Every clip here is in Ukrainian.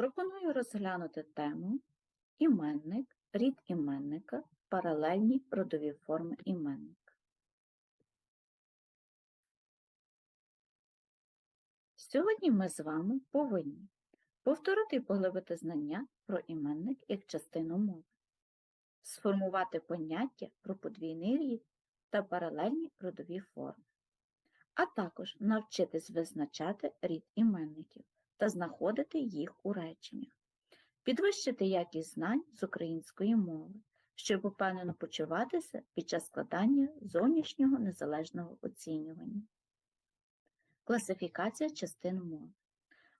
Пропоную розглянути тему іменник, рід іменника, паралельні родові форми іменника. Сьогодні ми з вами повинні повторити і поглибити знання про іменник як частину мови, сформувати поняття про подвійний рід та паралельні родові форми, а також навчитись визначати рід іменників та знаходити їх у реченнях, підвищити якість знань з української мови, щоб упевнено почуватися під час складання зовнішнього незалежного оцінювання. Класифікація частин мови.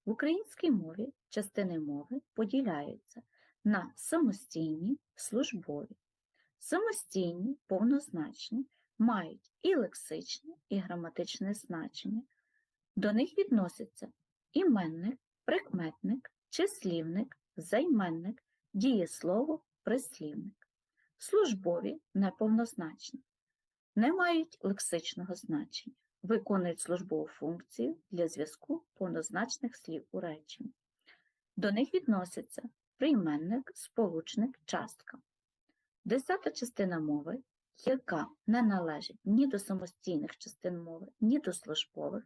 В українській мові частини мови поділяються на самостійні, службові. Самостійні, повнозначні мають і лексичне, і граматичне значення. До них відносяться іменник, прикметник, числівник, займенник, дієслово, прислівник. Службові неповнозначні, не мають лексичного значення, виконують службову функцію для зв'язку повнозначних слів у реченні. До них відносяться прийменник, сполучник, частка. Десята частина мови, яка не належить ні до самостійних частин мови, ні до службових,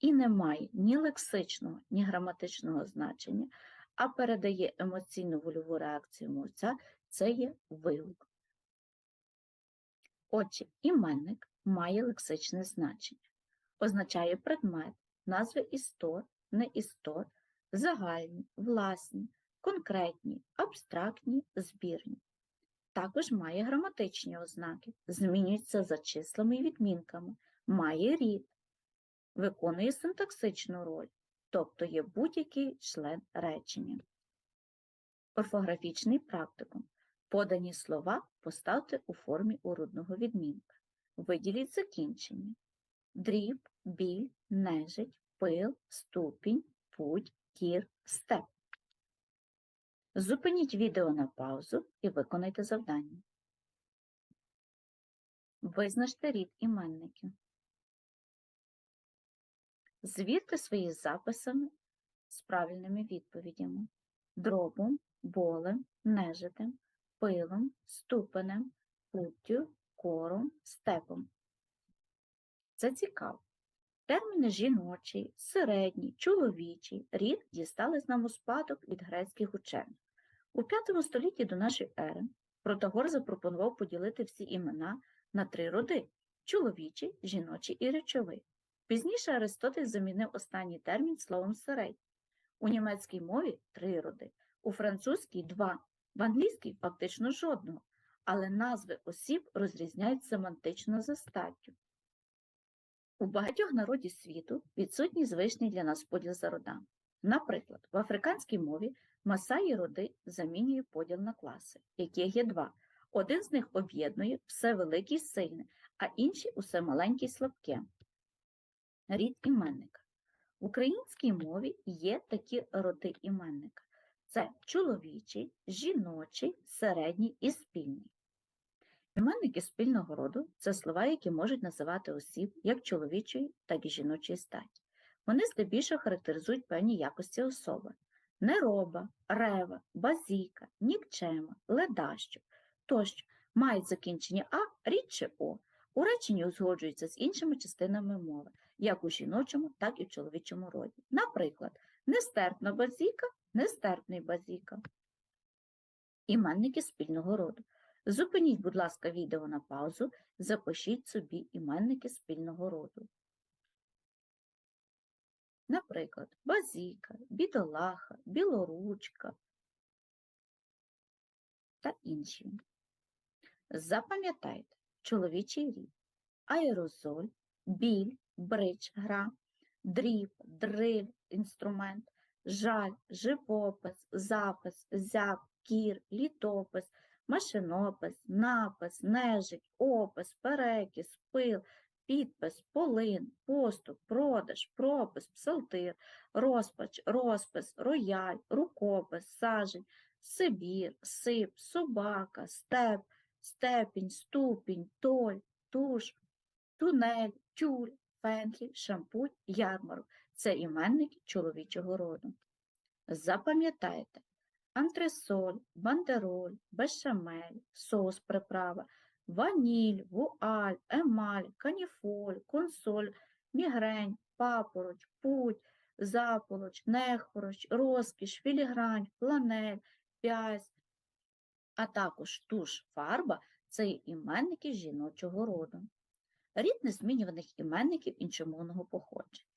і не має ні лексичного, ні граматичного значення, а передає емоційну вольову реакцію мовця, це є вигук. Отже, іменник має лексичне значення, означає предмет, назви істот, неістот, загальні, власні, конкретні, абстрактні, збірні. Також має граматичні ознаки, змінюється за числами і відмінками, має рід, виконує синтаксичну роль, тобто є будь-який член речення. Орфографічний практикум. Подані слова поставте у формі урудного відмінка. Виділіть закінчення. Дріб, біль, нежить, пил, ступінь, путь, кір, степ. Зупиніть відео на паузу і виконайте завдання. Визначте рід іменників. Звірте свої записами з правильними відповідями. Дробом, болем, нежитем, пилом, ступенем, путтю, кором, степом. Це цікаво. Терміни жіночий, середній, чоловічий рід дістались нам у спадок від грецьких учених. У V столітті до нашої ери Протагор запропонував поділити всі імена на три роди чоловічий, жіночий і речовий. Пізніше Аристотель замінив останній термін словом середній. У німецькій мові три роди, у французькій два, в англійській фактично жодного, але назви осіб розрізняють семантично за статтю. У багатьох народів світу відсутній звичний для нас поділ за родами. Наприклад, в африканській мові масаї роди замінює поділ на класи, яких є два. Один з них об'єднує все велике й сильне, а інший усе маленьке й слабке. Рід іменника. В українській мові є такі роди іменника. Це чоловічий, жіночий, середній і спільний. Іменники спільного роду це слова, які можуть називати осіб як чоловічої, так і жіночої статі. Вони здебільшого характеризують певні якості особи нероба, рева, базіка, нікчема, ледащо тощо мають закінчення А, рідше О. У реченні узгоджуються з іншими частинами мови, як у жіночому, так і в чоловічому роді. Наприклад, нестерпна базіка, нестерпний базіка. Іменники спільного роду. Зупиніть, будь ласка, відео на паузу, запишіть собі іменники спільного роду. Наприклад, базіка, бідолаха, білоручка та інші. Запам'ятайте чоловічий рід, аерозоль, біль, брич, гра, дріб, дриль, інструмент, жаль, живопис, запис, зяб, кір, літопис, машинопис, напис, нежить, опис, перекіс, пил, підпис, полин, поступ, продаж, пропис, псалтир, розпач, розпис, рояль, рукопис, сажень, Сибір, сип, собака, степ, степінь, ступінь, толь, туш, тунель, тюль, пентлі, шампунь, ярмарок. Це іменники чоловічого роду. Запам'ятайте, антресоль, бандероль, бешамель, соус приправа, ваніль, вуаль, емаль, каніфоль, консоль, мігрень, папороч, путь, заполоч, нехвороч, розкіш, філігрань, фланель, п'язь, а також туш, фарба це іменники жіночого роду. Рід незмінюваних іменників іншомовного походження.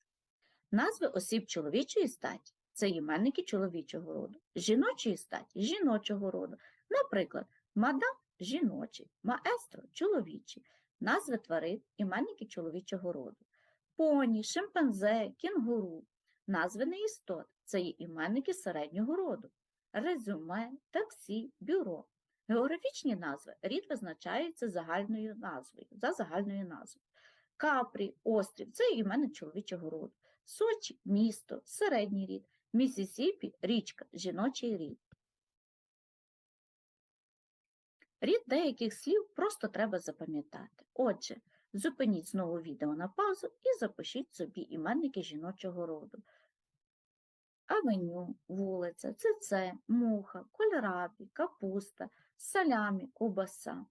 Назви осіб чоловічої статі це іменники чоловічого роду, жіночої статі жіночого роду. Наприклад, мадам жіночий, маестро чоловічий, назви тварин іменники чоловічого роду, поні, шимпанзе, кінгуру, назви неістот це є іменники середнього роду, резюме, таксі, бюро. Географічні назви рід визначається загальною назвою, за загальною назвою. Капрі, острів це іменник чоловічого роду. Сочі місто, середній рід, Місісіпі річка, жіночий рід. Рід деяких слів просто треба запам'ятати. Отже, зупиніть знову відео на паузу і запишіть собі іменники жіночого роду. Авеню, вулиця, цеце, муха, кольрабі, капуста, салямі, кубаса.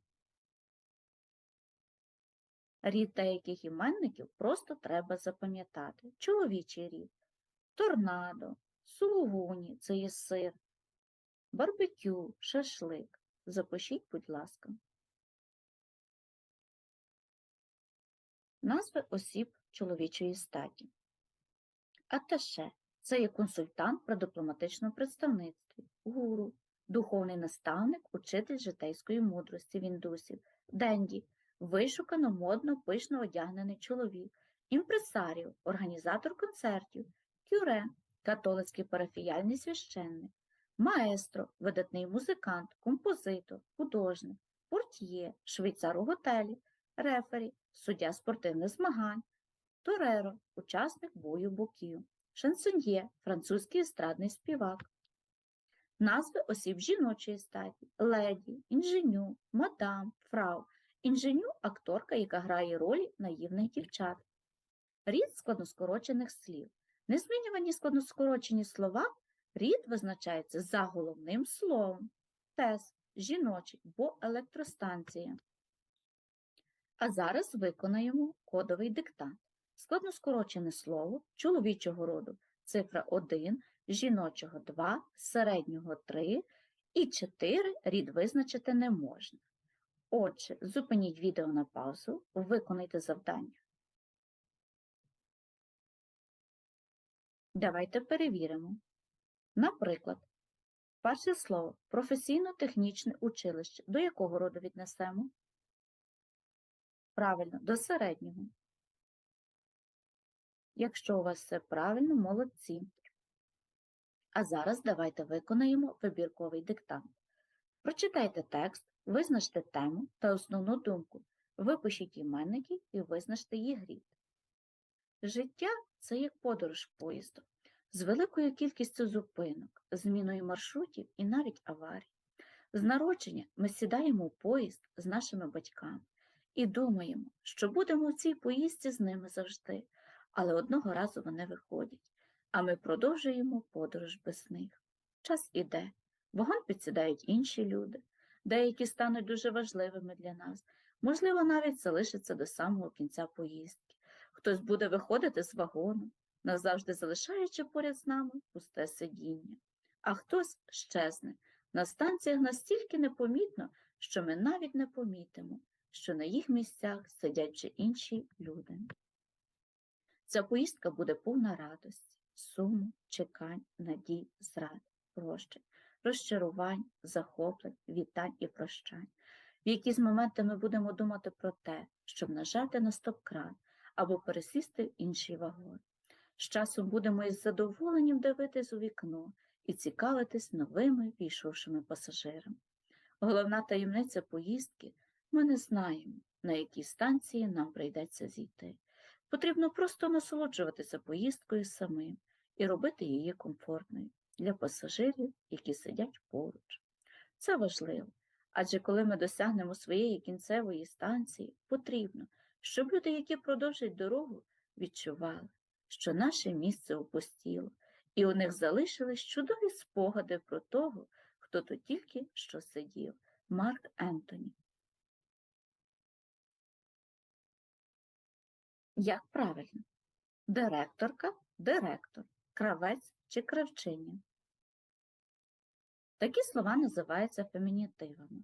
Рід деяких іменників просто треба запам'ятати. Чоловічий рід, торнадо, сулугуні це є сир, барбекю, шашлик. Запишіть, будь ласка. Назви осіб чоловічої статі. Аташе це є консультант при дипломатичному представництві, гуру, духовний наставник, учитель житейської мудрості в індусів, денді, вишукано модно пишно одягнений чоловік, імпресаріо, організатор концертів, кюре, католицький парафіяльний священник, маестро, видатний музикант, композитор, художник, портьє, швейцар у готелі, рефері, суддя спортивних змагань, тореро, учасник бою боків, шансоньє, французький естрадний співак. Назви осіб жіночої статі, леді, інженю, мадам, фрау. Інженю акторка, яка грає ролі наївних дівчат. Рід складноскорочених слів. Незмінювані складноскорочені слова рід визначається за головним словом. Тес, жіночий, бо електростанція. А зараз виконаємо кодовий диктант. Складноскорочене слово чоловічого роду цифра 1, жіночого 2, середнього 3 і 4 рід визначити не можна. Отже, зупиніть відео на паузу, виконайте завдання. Давайте перевіримо. Наприклад, перше слово професійно-технічне училище. До якого роду віднесемо? Правильно, до середнього. Якщо у вас все правильно, молодці. А зараз давайте виконаємо вибірковий диктант. Прочитайте текст, визначте тему та основну думку, випишіть іменники і визначте їх рід. Життя це як подорож поїздом, з великою кількістю зупинок, зміною маршрутів і навіть аварій. З народження ми сідаємо у поїзд з нашими батьками і думаємо, що будемо в цій поїздці з ними завжди, але одного разу вони виходять, а ми продовжуємо подорож без них. Час іде, вагон підсідають інші люди, деякі стануть дуже важливими для нас, можливо, навіть залишаться до самого кінця поїздки. Хтось буде виходити з вагону, назавжди залишаючи поряд з нами пусте сидіння, а хтось щезне на станціях настільки непомітно, що ми навіть не помітимо, що на їх місцях сидять вже інші люди. Ця поїздка буде повна радості, суму, чекань, надій, зрад, прощень, розчарувань, захоплень, вітань і прощань. В якісь моменти ми будемо думати про те, щоб нажати на стоп-кран або пересісти в інший вагон. З часом будемо із задоволенням дивитись у вікно і цікавитись новими війшовшими пасажирами. Головна таємниця поїздки ми не знаємо, на якій станції нам прийдеться зійти. Потрібно просто насолоджуватися поїздкою самим і робити її комфортною для пасажирів, які сидять поруч. Це важливо, адже коли ми досягнемо своєї кінцевої станції, потрібно, щоб люди, які продовжують дорогу, відчували, що наше місце опустіло, і у них залишились чудові спогади про того, хто тут тільки що сидів. Марк Ентоні. Як правильно? Директорка, директор, кравець чи кравчиня. Такі слова називаються фемінітивами.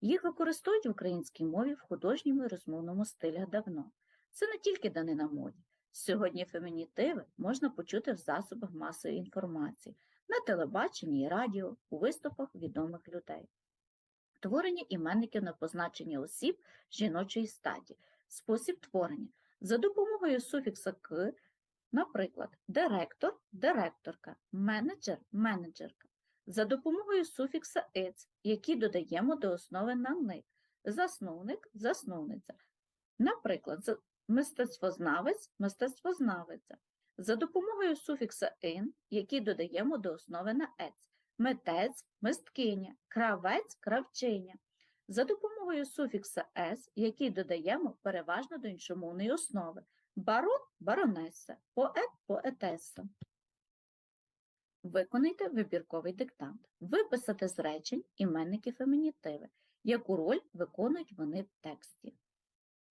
Їх використовують в українській мові в художньому і розмовному стилях давно. Це не тільки данина моді. Сьогодні фемінітиви можна почути в засобах масової інформації, на телебаченні і радіо, у виступах відомих людей. Творення іменників на позначення осіб жіночої статі, спосіб творення за допомогою суфікса к, наприклад, директор, директорка, менеджер, менеджерка, за допомогою суфікса «иц», який додаємо до основи на них, засновник, засновниця. Наприклад, мистецтвознавець, мистецтвознавиця, за допомогою суфікса «ин», який додаємо до основи на «ець», митець, мисткиня, кравець, кравчиня, за допомогою суфікса «с», який додаємо переважно до іншомовної основи, барон, баронеса, поет, поетеса. Виконайте вибірковий диктант. Виписати з речень іменники фемінітиви, яку роль виконують вони в тексті.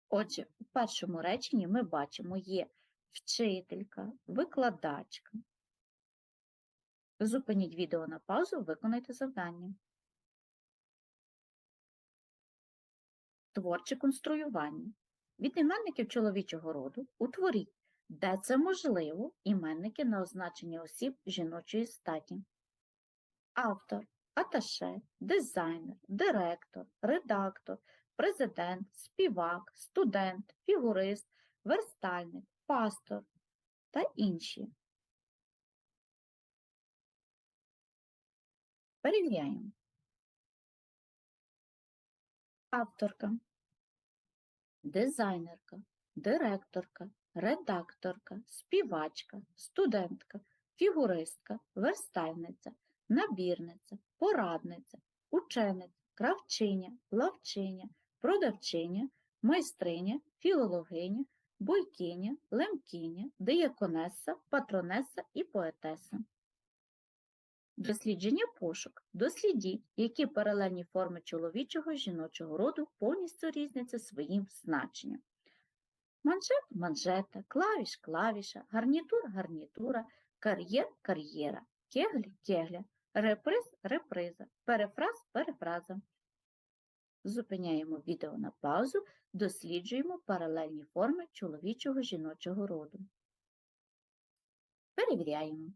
Отже, у першому реченні ми бачимо є вчителька, викладачка. Зупиніть відео на паузу, виконайте завдання. Творче конструювання. Від іменників чоловічого роду утворіть, де це можливо, іменники на означення осіб жіночої статі. Автор, аташе, дизайнер, директор, редактор, президент, співак, студент, фігурист, верстальник, пастор та інші. Перевіряємо. Авторка, дизайнерка, директорка, редакторка, співачка, студентка, фігуристка, верстальниця, набірниця, порадниця, учениця, кравчиня, лавчиня, продавчиня, майстриня, філологиня, бойкиня, лемкиня, дияконеса, патронеса і поетеса. Дослідження пошук. Дослідіть, які паралельні форми чоловічого жіночого роду повністю різняться своїм значенням. Манжет – манжета, клавіш – клавіша, гарнітур – гарнітура, кар'єр – кар'єра, кегль – кегля, реприз – реприза, перефраз – перефраза. Зупиняємо відео на паузу, досліджуємо паралельні форми чоловічого жіночого роду. Перевіряємо.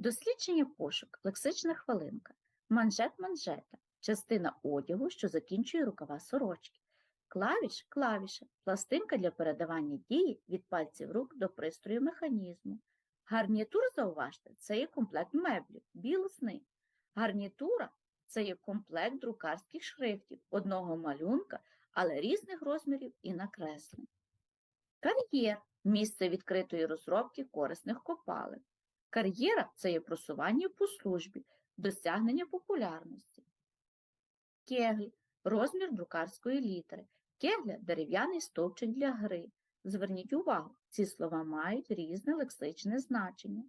Дослідження пошук, лексична хвилинка, манжет манжета, частина одягу, що закінчує рукава сорочки, клавіш клавіша, пластинка для передавання дії від пальців рук до пристрою механізму. Гарнітур, зауважте, це є комплект меблів, білосни. Гарнітура це є комплект друкарських шрифтів, одного малюнка, але різних розмірів і накреслень. Кар'єр місце відкритої розробки корисних копалин. Кар'єра це є просування по службі, досягнення популярності. Кегль розмір друкарської літери. Кегля дерев'яний стовпчик для гри. Зверніть увагу, ці слова мають різне лексичне значення.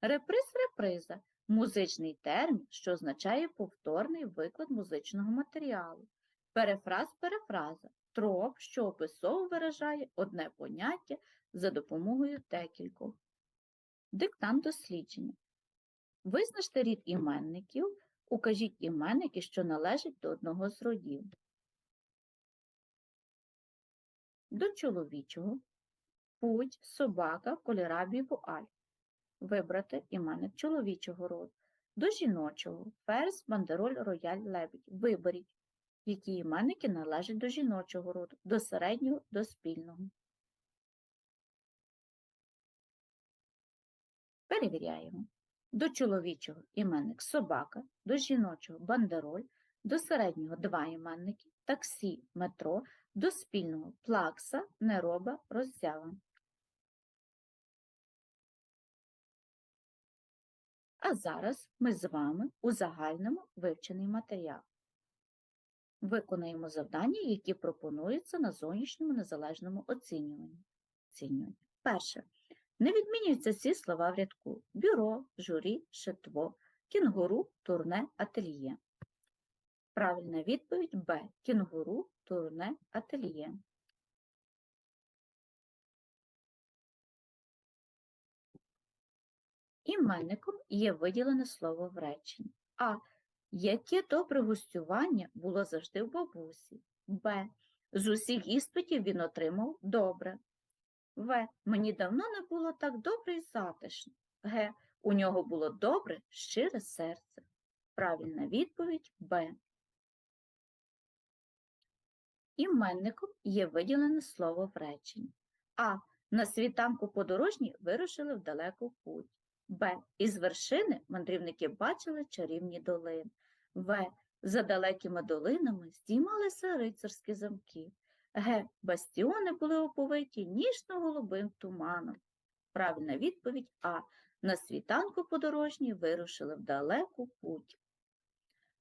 Реприз реприза музичний термін, що означає повторний виклад музичного матеріалу. Перефраз перефраза троп, що описово виражає одне поняття за допомогою декількох. Диктант дослідження. Визначте рід іменників, укажіть іменники, що належать до одного з родів. До чоловічого путь, собака, кольорабій, вуаль. Вибрати іменник чоловічого роду. До жіночого ферзь, бандероль, рояль, лебідь. Виберіть, які іменники належать до жіночого роду, до середнього, до спільного. Перевіряємо. До чоловічого іменник собака, до жіночого бандероль, до середнього два іменники, таксі, метро, до спільного плакса, нероба, роззява. А зараз ми з вами узагальнимо вивчений матеріал. Виконаємо завдання, які пропонуються на зовнішньому незалежному оцінюванні. Перше. Не відмінюються ці слова в рядку. Бюро, журі, шитво, кінгуру, турне, ательє. Правильна відповідь Б. Кінгуру, турне, ательє. Іменником є виділене слово в реченні. А. Яке добре гостювання було завжди в бабусі. Б. З усіх іспитів він отримав добре. В. Мені давно не було так добре і затишно. Г. У нього було добре, щире серце. Правильна відповідь Б. Іменником є виділене слово в реченні. А. На світанку подорожні вирушили в далеку путь. Б. Із вершини мандрівники бачили чарівні долини. В. За далекими долинами здіймалися рицарські замки. Г. Бастіони були оповиті ніжно-голубим туманом. Правильна відповідь А. На світанку подорожні вирушили в далеку путь.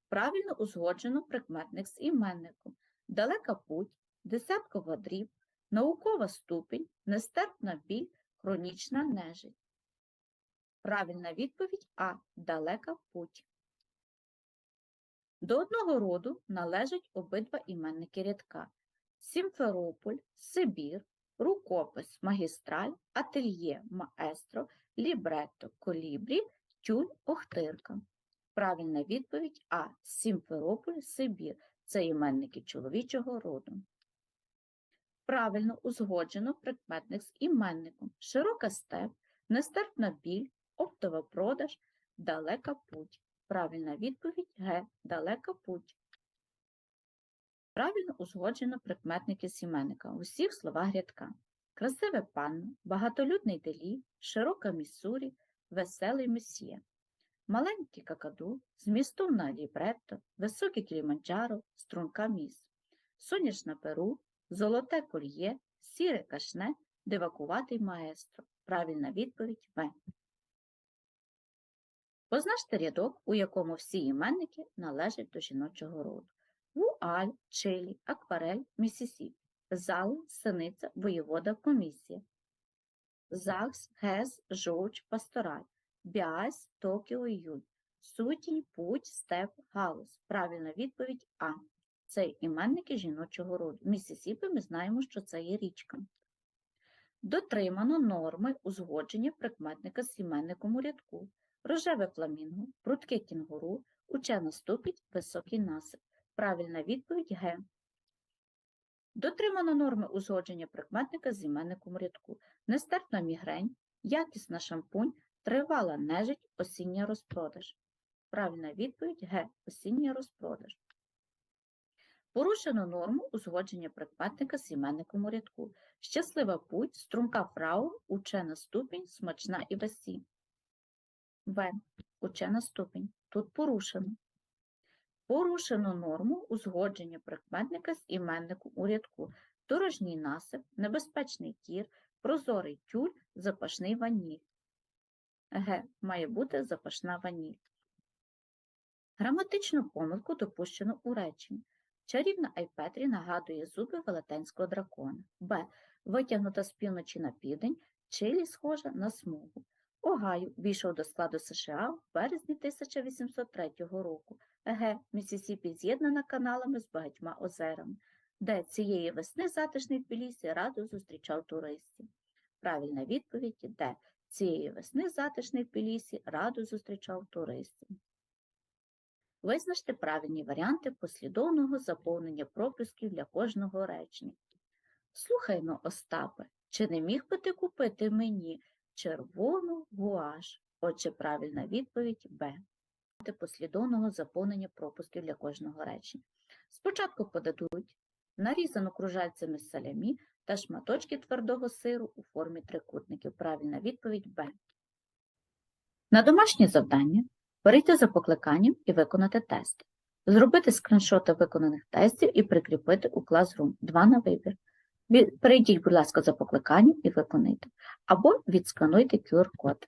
Правильно узгоджено прикметник з іменником. Далека путь, десяткова дріб, наукова ступінь, нестерпна біль, хронічна нежить. Правильна відповідь А. Далека путь. До одного роду належать обидва іменники рядка. Сімферополь, Сибір, рукопис, магістраль, ательє, маестро, лібретто, колібрі, тюль, охтирка. Правильна відповідь А. Сімферополь, Сибір. Це іменники чоловічого роду. Правильно узгоджено прикметник з іменником. Широка степ, нестерпна біль, оптова продаж, далека путь. Правильна відповідь Г. Далека путь. Правильно узгоджено прикметники з іменника у всіх словах рядка. Красиве панно, багатолюдний делі, широка міссурі, веселий месьє. Маленький какаду, змістовна лібретто, високий кіліманджаро, струнка міс. Соняшна перу, золоте кольє, сіре кашне, дивакуватий маестро. Правильна відповідь В. Позначте рядок, у якому всі іменники належать до жіночого роду. Вуаль, Чилі, Акварель, Місісіпі. Зал, Синиця, Воєвода, Комісія. ЗАГС, ГЕЗ, Жовч, Пастораль. Біась, Токіо, Юль. Сутінь, Путь, Степ, Галус. Правильна відповідь А. Це іменники жіночого роду. Місісіпи ми знаємо, що це є річка. Дотримано норми узгодження прикметника з іменником у рядку. Рожеве фламінго, прудке кінгуру, учена ступідь, високий насип. Правильна відповідь Г. Дотримано норми узгодження прикметника з іменником рядку. Нестерпна мігрень, якісна шампунь, тривала нежить, осіння розпродаж. Правильна відповідь Г. Осіння розпродаж. Порушено норму узгодження прикметника з іменником у рядку. Щаслива путь, струнка фрау, учена ступінь, смачна і весі. В. Учена ступінь. Тут порушено. Порушено норму узгодження прикметника з іменником у рядку. Дорожній насип, небезпечний кір, прозорий тюль, запашний ваніль. Г. Має бути запашна ваніль. Граматичну помилку допущено у реченні. Чарівна Айпетрі нагадує зуби велетенського дракона. Б. Витягнута з півночі на південь, чилі схожа на смугу. Огайо війшов до складу США в березні 1803 року. Г. Місісіпі з'єднана каналами з багатьма озерами, де цієї весни затишний Тбілісі радо зустрічав туристів. Правильна відповідь Д. Цієї весни затишний Тбілісі радо зустрічав туристів. Визначте правильні варіанти послідовного заповнення пропусків для кожного речення. Слухай но, Остапе, чи не міг би ти купити мені червону гуаш? Отже, правильна відповідь Б. Послідовного заповнення пропусків для кожного речення. Спочатку подадуть нарізану кружальцями салямі та шматочки твердого сиру у формі трикутників. Правильна відповідь Б. На домашнє завдання перейти за покликанням і виконати тест. Зробити скріншоти виконаних тестів і прикріпити у Classroom. Два на вибір. Перейдіть, будь ласка, за покликанням і виконайте. Або відскануйте QR-код.